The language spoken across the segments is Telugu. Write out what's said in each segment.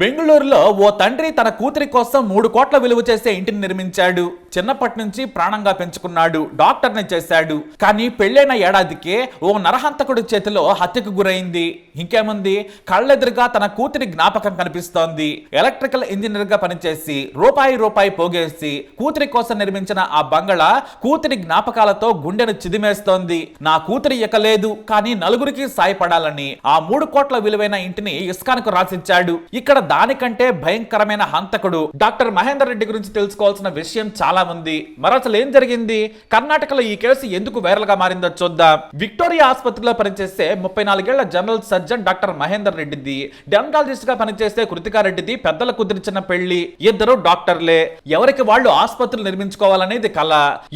బెంగళూరులో ఓ తండ్రి తన కూతురి కోసం మూడు కోట్ల విలువ చేసే ఇంటిని నిర్మించాడు. చిన్నప్పటి నుంచి ప్రాణంగా పెంచుకున్నాడు. డాక్టర్ని చేశాడు. కానీ పెళ్ళైన ఏడాదికే ఓ నరహంతకుడి చేతిలో హత్యకు గురైంది. ఇంకేముంది? కళ్ళెదురుగా తన కూతురి జ్ఞాపకం కనిపిస్తోంది. ఎలక్ట్రికల్ ఇంజనీర్గా పనిచేసి రూపాయి రూపాయి పోగేసి కూతురి కోసం నిర్మించిన ఆ బంగళా కూతురి జ్ఞాపకాలతో గుండెను చిదిమేస్తోంది. నా కూతురి ఎక్కలేదు కానీ నలుగురికి సాయపడాలని ఆ మూడు కోట్ల విలువైన ఇంటిని ఇస్కాన్కు రాసిచ్చాడు. ఇక్కడ దానికంటే భయంకరమైన హంతకుడు డాక్టర్ మహేందర్ రెడ్డి గురించి తెలుసుకోవాల్సిన విషయం చాలా ఉంది. మరి అసలు ఏం జరిగింది? కర్ణాటకలో ఈ కేసు ఎందుకు వైరల్గా మారిందో చూద్దాం. విక్టోరియా ఆసుపత్రిలో పనిచేసే ముప్పై నాలుగేళ్ళ జనరల్ సర్జన్ డాక్టర్ మహేందర్ రెడ్డిది. డెంటాలజిస్ట్గా పనిచేసే కృతికా రెడ్డిది పెద్దల కుదిరిచిన పెళ్ళి ఇద్దరు డాక్టర్లే. ఎవరికి వాళ్ళు ఆసుపత్రులు నిర్మించుకోవాలనేది కళ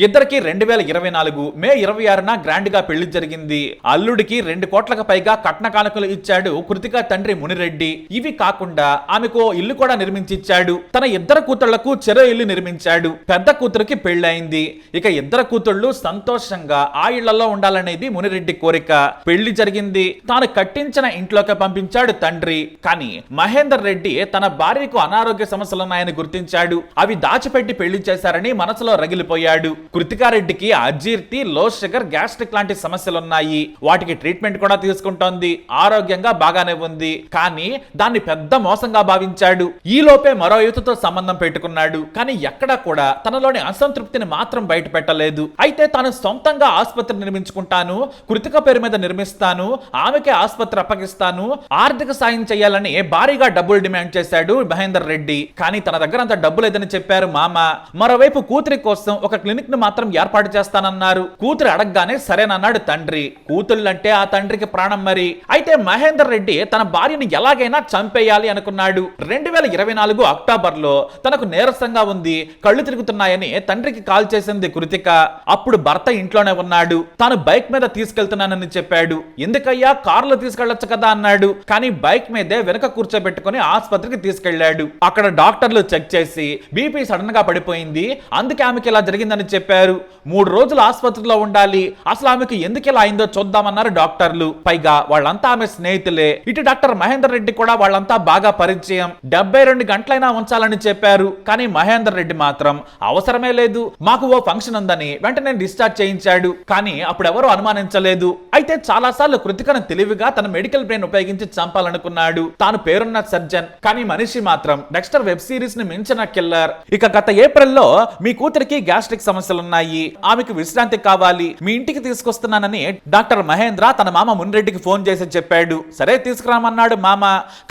ఇద్దరికి రెండు వేల ఇరవై నాలుగు మే ఇరవై ఆరున గ్రాండ్గా పెళ్ళి జరిగింది. అల్లుడికి రెండు కోట్లకు పైగా కట్న కానుకలు ఇచ్చాడు కృతికా తండ్రి మునిరెడ్డి. ఇవి కాకుండా ఆమెకు ఇల్లు కూడా నిర్మించిచ్చాడు. తన ఇద్దరు కూతుళ్ళకు చెరో ఇల్లు నిర్మించాడు. పెద్ద కూతురికి పెళ్ళైంది ఇక ఇద్దరు కూతుళ్ళు సంతోషంగా ఆ ఇళ్ళలో ఉండాలనేది మునిరెడ్డి కోరిక. పెళ్ళి జరిగింది. తాను కట్టించిన ఇంట్లోకి పంపించాడు తండ్రి. కానీ మహేందర్ రెడ్డి తన భార్యకు అనారోగ్య సమస్యలున్నాయని గుర్తించాడు. అవి దాచిపెట్టి పెళ్ళి చేశారని మనసులో రగిలిపోయాడు. కృతికారెడ్డికి అజీర్తి లో షుగర్ గ్యాస్ట్రిక్ లాంటి సమస్యలున్నాయి. వాటికి ట్రీట్మెంట్ కూడా తీసుకుంటోంది. ఆరోగ్యంగా బాగానే ఉంది. కానీ దాన్ని పెద్ద మోసంగా భావించాడు. ఈ లోపే మరో యువతతో సంబంధం పెట్టుకున్నాడు. కానీ ఎక్కడా కూడా తనలోని అసంతృప్తిని మాత్రం బయట పెట్టలేదు అయితే తాను సొంతంగా ఆసుపత్రి నిర్మించుకుంటాను కృతిక పేరు మీద నిర్మిస్తాను ఆమెకే ఆసుపత్రి అప్పగిస్తాను ఆర్థిక సాయం చేయాలని భారీగా డబ్బులు డిమాండ్ చేశాడు మహేందర్ రెడ్డి. కానీ తన దగ్గర అంత డబ్బు లేదని చెప్పారు మామ. మరోవైపు కూతురి కోసం ఒక క్లినిక్ను మాత్రం ఏర్పాటు చేస్తానన్నారు. కూతురు అడగగానే సరేనన్నాడు తండ్రి. కూతుళ్ళంటే ఆ తండ్రికి ప్రాణం మరి. అయితే మహేందర్ రెడ్డి తన భార్యని ఎలాగైనా చంపేయాలి అనుకున్నాడు. రెండు వేల ఇరవై నాలుగు అక్టోబర్లో తనకు నీరసంగా ఉంది కళ్ళు తిరుగుతున్నాయని తండ్రికి కాల్ చేసింది కృతిక. అప్పుడు భర్త ఇంట్లోనే ఉన్నాడు. తాను బైక్ మీద తీసుకెళ్తున్నానని చెప్పాడు. ఎందుకయ్యా కారులో తీసుకెళ్ళొచ్చు కదా అన్నాడు. కానీ బైక్ మీదే వెనక కూర్చోబెట్టుకుని ఆసుపత్రికి తీసుకెళ్ళాడు అక్కడ డాక్టర్లు చెక్ చేసి బీపీ సడన్గా పడిపోయింది. అందుకే ఆమెకి ఇలా జరిగిందని చెప్పారు. మూడు రోజులు ఆసుపత్రిలో ఉండాలి. అసలు ఆమెకు ఎందుకు ఇలా అయిందో చూద్దామన్నారు డాక్టర్లు. పైగా వాళ్ళంతా ఆమె స్నేహితులే. ఇటు డాక్టర్ మహేందర్ రెడ్డి కూడా వాళ్ళంతా బాగా పరిచయం. డెబ్బై రెండు గంటలైనా ఉంచాలని చెప్పారు కానీ మహేందర్ రెడ్డి మాత్రం అవసరమే లేదు. మాకు ఓ ఫంక్షన్ ఉందని వెంటనే డిశ్చార్జ్ చేయించాడు. కానీ అప్పుడెవరూ అనుమానించలేదు. అయితే చాలా సార్లు కృతికను తెలివిగా తన మెడికల్ బ్రెయిన్ ఉపయోగించి చంపాలనుకున్నాడు. తాను పేరున్న సర్జన్ కానీ మనిషి మాత్రం. డెక్స్టర్ వెబ్ సిరీస్ని మించిన కిల్లర్. ఇక గత ఏప్రిల్లో మీ కూతురికి గ్యాస్ట్రిక్ సమస్యలున్నాయి. ఆమెకు విశ్రాంతి కావాలి. మీ ఇంటికి తీసుకొస్తున్నానని డాక్టర్ మహేంద్ర తన మామ మున్రెడ్డికి ఫోన్ చేసి చెప్పాడు. సరే తీసుకురామన్నాడు మామ.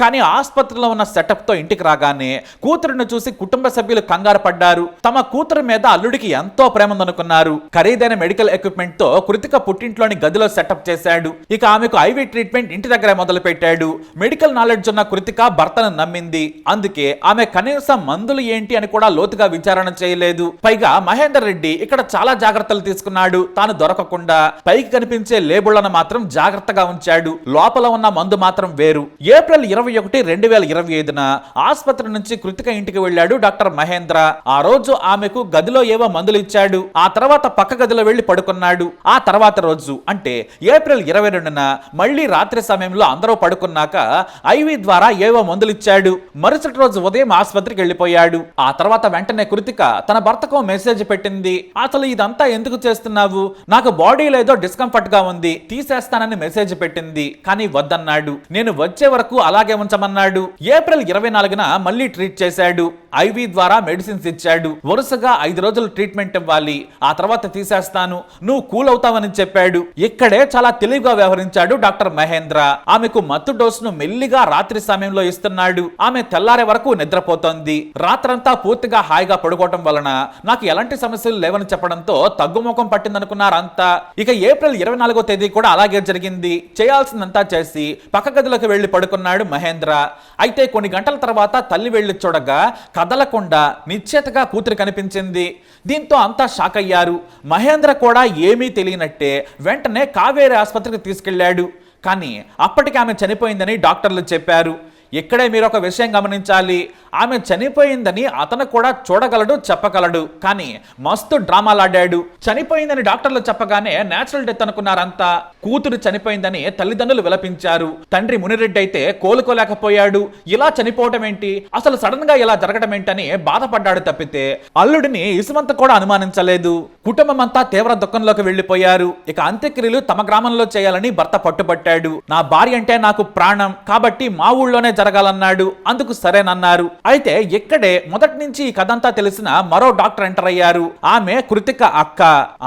కానీ ఆసుపత్రిలో ఉన్న సెటప్తో ఇంటికి రాగానే కూతురును చూసి కుటుంబ సభ్యులు కంగారు పడ్డారు. తమ కూతురు మీద అల్లుడికి ఎంతో ప్రేమ ఉందనుకున్నారు. ఖరీదైన మెడికల్ ఎక్విప్మెంట్తో కృతిక పుట్టింట్లోని గదిలో సెటప్ చేశాడు. ఇక ఆమెకు ఐవి ట్రీట్మెంట్ ఇంటి దగ్గరే మొదలు పెట్టాడు మెడికల్ నాలెడ్జ్ ఉన్న కృతిక భర్తను నమ్మింది. అందుకే ఆమె కనీసం మందులు ఏంటి అని కూడా లోతుగా విచారణ చేయలేదు. పైగా మహేందర్ రెడ్డి ఇక్కడ చాలా జాగ్రత్తలు తీసుకున్నాడు. తాను దొరకకుండా పైకి కనిపించే లేబుళ్ళను మాత్రం జాగ్రత్తగా ఉంచాడు. లోపల ఉన్న మందు మాత్రం వేరు. ఏప్రిల్ ఇరవై ఒకటి రెండు వేల ఇరవై ఐదున ఆసుపత్రి నుంచి కృతిక ఇంటికి వెళ్ళాడు డాక్టర్ మహేంద్ర. ఆ రోజు ఆమెకు గదిలో ఏవో మందులు ఇచ్చాడు. ఆ తర్వాత పక్క గదిలో వెళ్ళి పడుకున్నాడు. ఆ తర్వాత రోజు అంటే ఏప్రిల్ ఇరవై రెండున మళ్ళీ రాత్రి సమయంలో అందరూ పడుకున్నాక ఐవి ద్వారా ఏవో మందులు ఇచ్చాడు మరుసటి రోజు ఉదయం ఆసుపత్రికి వెళ్ళిపోయాడు. ఆ తర్వాత వెంటనే కృతిక తన భర్తకు మెసేజ్ పెట్టింది. అసలు ఇదంతా ఎందుకు చేస్తున్నావు? నాకు బాడీ లేదో డిస్కంఫర్ట్గా ఉంది. తీసేస్తానని మెసేజ్ పెట్టింది. కానీ వద్దన్నాడు. నేను వచ్చే వరకు అలాగే ఉంచమన్నాడు. ఏప్రిల్ ఇరవై నాలుగున మళ్ళీ ట్రీట్ చేశాడు. ఐవి ద్వారా మెడిసిన్స్ ఇచ్చాడు. వరుసగా ఐదు రోజులు ట్రీట్మెంట్ ఇవ్వాలి. ఆ తర్వాత తీసేస్తాను. నువ్వు కూల్ అవుతావని చెప్పాడు. ఇక్కడే చాలా తెలివిగా వ్యవహరించాడు డాక్టర్ మహేంద్ర. ఆమెకు మత్తు డోసును మెల్లిగా రాత్రి సమయంలో ఇస్తున్నాడు. ఆమె తెల్లారే వరకు నిద్రపోతోంది. రాత్రంతా పూర్తిగా హాయిగా పడుకోవటం వలన నాకు ఎలాంటి సమస్యలు లేవని చెప్పడంతో తగ్గుముఖం పట్టిందనుకున్నారంతా. ఇక ఏప్రిల్ ఇరవై నాలుగో తేదీ కూడా అలాగే జరిగింది. చేయాల్సిందంతా చేసి పక్క గదిలోకి వెళ్ళి పడుకున్నాడు మహేంద్ర. అయితే కొన్ని గంటల తర్వాత తల్లి వెళ్ళి చూడగా కదలకుండా నిశ్చేతగా కూతురు కనిపించింది. దీంతో అంతా షాక్ అయ్యారు. మహేంద్ర కూడా ఏమీ తెలియనట్టే వెంటనే కావేరి ఆసుపత్రికి తీసుకెళ్ళాడు కానీ అప్పటికి ఆమె చనిపోయిందని డాక్టర్లు చెప్పారు. ఇక్కడే మీరు ఒక విషయం గమనించాలి. ఆమె చనిపోయిందని అతను కూడా చూడగలడు చెప్పగలడు. కానీ మస్తు డ్రామాలాడాడు. చనిపోయిందని డాక్టర్లు చెప్పగానే నేచురల్ డెత్ అనుకున్నారంతా కూతురు చనిపోయిందని తల్లిదండ్రులు విలపించారు. తండ్రి మునిరెడ్డి అయితే కోలుకోలేకపోయాడు. ఇలా చనిపోవటం ఏంటి? అసలు సడన్గా ఇలా జరగడం ఏంటని బాధపడ్డాడు తప్పితే అల్లుడిని ఇసుమంత కూడా అనుమానించలేదు. కుటుంబం అంతా తీవ్ర దుఃఖంలోకి వెళ్ళిపోయారు ఇక అంత్యక్రియలు తమ గ్రామంలో చేయాలని భర్త పట్టుబట్టాడు. నా భార్య అంటే నాకు ప్రాణం. కాబట్టి మా ఊళ్ళోనే జరగాలన్నాడు. అందుకు సరేనన్నారు. అయితే ఇక్కడే మొదటి నుంచి ఈ కథంతా తెలిసిన మరో డాక్టర్ ఎంటర్ అయ్యారు. ఆమె కృతిక అక్క.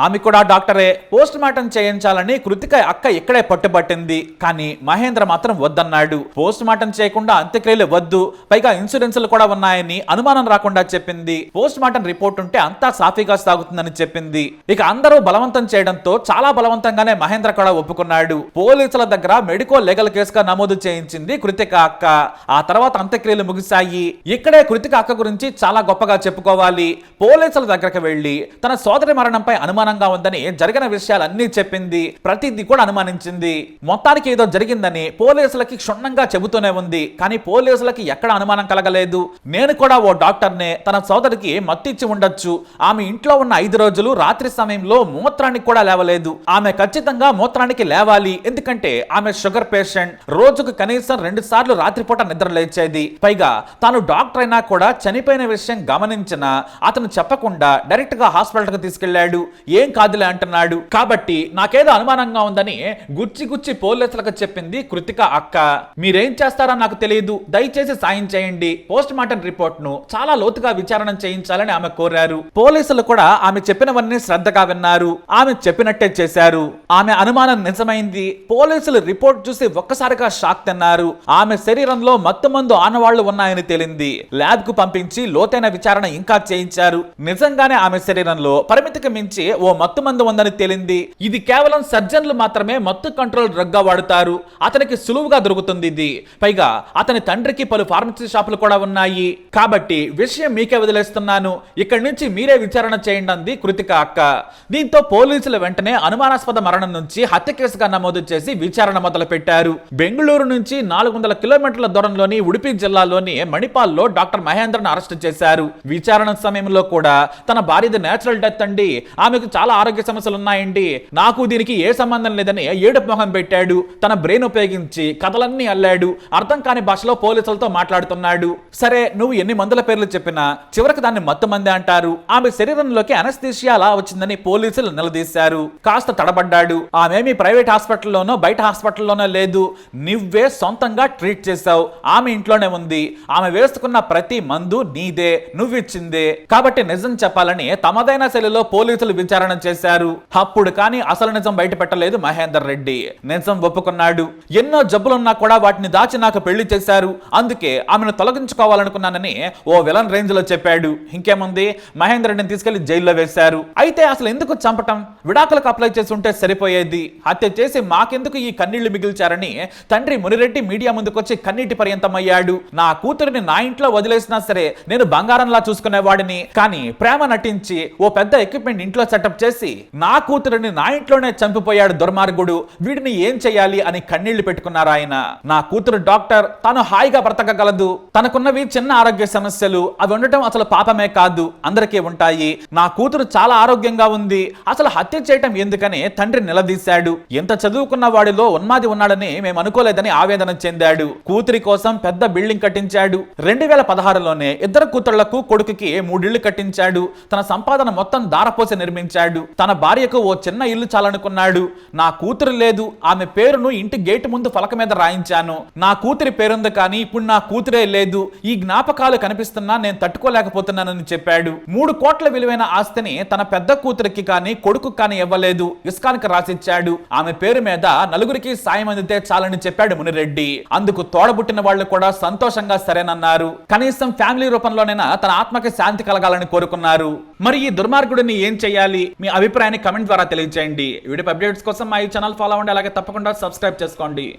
ఆమె కూడా డాక్టరే. పోస్ట్ మార్టం చేయించాలని కృతిక అక్క ఇక్కడే పట్టుబట్టింది. కానీ మహేంద్ర మాత్రం వద్దన్నాడు. పోస్ట్ మార్టం చేయకుండా అంత్యక్రియలు వద్దు. పైగా ఇన్సూరెన్స్లు కూడా ఉన్నాయని అనుమానం రాకుండా చెప్పింది. పోస్ట్ మార్టం రిపోర్ట్ ఉంటే అంతా సాఫీగా సాగుతుందని చెప్పింది. ఇక అందరూ బలవంతం చేయడంతో చాలా బలవంతంగానే మహేంద్ర కూడా ఒప్పుకున్నాడు. పోలీసుల దగ్గర మెడికో లీగల్ కేసుగా నమోదు చేయించింది కృతిక అక్క. ఆ తర్వాత అంత్యక్రియలు ముగిశాయి. ఇక్కడే కృతిక అక్క గురించి చాలా గొప్పగా చెప్పుకోవాలి. పోలీసుల దగ్గరకు వెళ్ళి తన సోదరి మరణంపై అనుమానంగా ఉందని జరిగిన విషయాలన్నీ చెప్పింది. ప్రతిదీ కూడా అనుమానించింది. మొత్తానికి ఏదో జరిగిందని పోలీసులకి క్షుణ్ణంగా చెబుతూనే ఉంది. కానీ పోలీసులకి ఎక్కడ అనుమానం కలగలేదు. నేను కూడా ఓ డాక్టర్నే తన సోదరికి మత్తిచ్చి ఉండొచ్చు. ఆమె ఇంట్లో ఉన్న ఐదు రోజులు రాత్రి సమయంలో మూత్రానికి కూడా లేవలేదు. ఆమె ఖచ్చితంగా మూత్రానికి లేవాలి. ఎందుకంటే ఆమె షుగర్ పేషెంట్. రోజుకు కనీసం రెండు సార్లు రాత్రి నిద్ర లేచేది. పైగా తాను డాక్టర్ అయినా కూడా చనిపోయిన విషయం గమనించిన అతను చెప్పకుండా డైరెక్ట్గా హాస్పిటల్కు తీసుకెళ్ళాడు ఏం కాదులే అంటున్నాడు. కాబట్టి నాకేదో అనుమానంగా ఉందని గుచ్చి గుచ్చి పోలీసులకు చెప్పింది కృతిక అక్క. మీరేం చేస్తారో నాకు తెలియదు. దయచేసి సాయం చేయండి. పోస్ట్ మార్టం రిపోర్ట్ను చాలా లోతుగా విచారణ చేయించాలని ఆమె కోరారు. పోలీసులు కూడా ఆమె చెప్పినవన్నీ శ్రద్ధగా విన్నారు. ఆమె చెప్పినట్టే చేశారు. ఆమె అనుమానం నిజమైంది. పోలీసులు రిపోర్ట్ చూసి ఒక్కసారిగా షాక్ తిన్నారు. ఆమె శరీరం మత్తు మందు ఆనవాళ్ళు ఉన్నాయని తేలింది. ల్యాబ్కు పంపించి లోతైన విచారణ ఇంకా చేయించారు. నిజంగానే ఆమె శరీరంలో పరిమితికి మించి ఓ మత్తు మందు ఉందని తేలింది. ఇది కేవలం సర్జన్లు మాత్రమే మత్తు కంట్రోల్ డ్రగ్గా వాడుతారు. అతనికి సులువుగా దొరుకుతుంది ఇది. పైగా అతని తండ్రికి పలు ఫార్మసీ షాపులు కూడా ఉన్నాయి. కాబట్టి విషయం మీకే వదిలేస్తున్నాను. ఇక్కడి నుంచి మీరే విచారణ చేయండి అంది కృతిక అక్క. దీంతో పోలీసులు వెంటనే అనుమానాస్పద మరణం నుంచి హత్య కేసుగా నమోదు చేసి విచారణ మొదలు పెట్టారు బెంగళూరు నుంచి నాలుగు వందల కిలోమీటర్ల దూరంలోని ఉడిపి జిల్లాలోని మణిపాల్లో డాక్టర్ మహేంద్రను అరెస్ట్ చేశారు. విచారణ సమయంలో కూడా తన భార్యది నేచురల్ డెత్ అండి. ఆమెకు చాలా ఆరోగ్య సమస్యలు ఉన్నాయండి నాకు దీనికి ఏ సంబంధం లేదని ఏడుపు మొహం పెట్టాడు. తన బ్రెయిన్ ఉపయోగించి కథలన్నీ అల్లాడు. అర్థం కాని భాషలో పోలీసులతో మాట్లాడుతున్నాడు. సరే నువ్వు ఎన్ని మందుల పేర్లు చెప్పినా చివరికి దాన్ని మత్తు మంది అంటారు. ఆమె శరీరంలోకి అనస్థీషియా అలా వచ్చిందని పోలీసులు నిలదీశారు. కాస్త తడబడ్డాడు. ఆమె ప్రైవేట్ హాస్పిటల్లోనో బయట హాస్పిటల్లోనో లేదు. నువ్వే సొంతంగా ట్రీట్ చేశావు. ఆమె ఇంట్లోనే ఉంది ఆమె వేసుకున్న ప్రతి మందు నీదే నువ్విచ్చిందే. కాబట్టి నిజం చెప్పాలని తమదైన శైలిలో పోలీసులు విచారణ చేశారు. అప్పుడు కానీ అసలు నిజం బయట పెట్టలేదు మహేందర్ రెడ్డి. నిజం ఒప్పుకున్నాడు. ఎన్నో జబ్బులున్నా కూడా వాటిని దాచి నాకు పెళ్ళి చేశారు. అందుకే ఆమెను తొలగించుకోవాలనుకున్నానని ఓ విలన్ రేంజ్లో చెప్పాడు. ఇంకేముంది? మహేందర్ రెడ్డిని తీసుకెళ్ళి జైల్లో వేశారు. అయితే అసలు ఎందుకు చంపటం? విడాకులకు అప్లై చేసి ఉంటే సరిపోయేది. హత్య చేసి మాకెందుకు ఈ కన్నీళ్ళు మిగిల్చారని తండ్రి మునిరెడ్డి మీడియా ముందుకొచ్చి కన్నీటి పర్యంతం అయ్యాడు నా కూతురిని నా ఇంట్లో వదిలేసినా సరే నేను బంగారంలా చూసుకునేవాడిని. కానీ ప్రేమ నటించి ఓ పెద్ద ఎక్విప్మెంట్ ఇంట్లో సెటప్ చేసి నా కూతురిని నా ఇంట్లోనే చంపిపోయాడు దుర్మార్గుడు. వీడిని ఏం చేయాలి అని కన్నీళ్ళు పెట్టుకున్నారు ఆయన. నా కూతురు డాక్టర్ తను హాయిగా బ్రతకగలదు. తనకున్నవి చిన్న ఆరోగ్య సమస్యలు. అవి ఉండటం అసలు పాపమే కాదు. అందరికీ ఉంటాయి. నా కూతురు చాలా ఆరోగ్యంగా ఉంది. అసలు హత్య చేయటం ఎందుకని తండ్రి నిలదీశాడు. ఎంత చదువుకున్న వాడిలో ఉన్మాది ఉన్నాడని మేము అనుకోలేదని ఆవేదన చెందాడు. కూతురు కోసం పెద్ద బిల్డింగ్ కట్టించాడు. రెండు వేల పదహారులోనే ఇద్దరు కూతుళ్ళకు కొడుకుకి మూడిళ్ళు కట్టించాడు. తన సంపాదన మొత్తం దారపోసి నిర్మించాడు. తన భార్యకు ఓ చిన్న ఇల్లు చాలనుకున్నాడు. నా కూతురు లేదు. ఆమె పేరును ఇంటి గేటు ముందు ఫలక మీద రాయించాను. నా కూతురి పేరుంది కానీ ఇప్పుడు నా కూతురే లేదు. ఈ జ్ఞాపకాలు కనిపిస్తున్నా నేను తట్టుకోలేకపోతున్నానని చెప్పాడు. మూడు కోట్ల విలువైన ఆస్తిని తన పెద్ద కూతురికి కానీ కొడుకు కానీ ఇవ్వలేదు. ఇస్కాన్కి రాసిచ్చాడు. ఆమె పేరు మీద నలుగురికి సాయం అందితే చాలని చెప్పాడు మునిరెడ్డి. అందుకు పుట్టిన వాళ్ళు కూడా సంతోషంగా సరేనన్నారు. కనీసం ఫ్యామిలీ రూపంలోనైనా తన ఆత్మకి శాంతి కలగాలని కోరుకున్నారు. మరి ఈ దుర్మార్గుడిని ఏం చేయాలి? మీ అభిప్రాయాన్ని కమెంట్ ద్వారా తెలియజేయండి. వీడియో అప్డేట్స్ కోసం మా ఈ ఛానల్ ఫాలో అవ్వండి. అలాగే తప్పకుండా సబ్స్క్రైబ్ చేసుకోండి.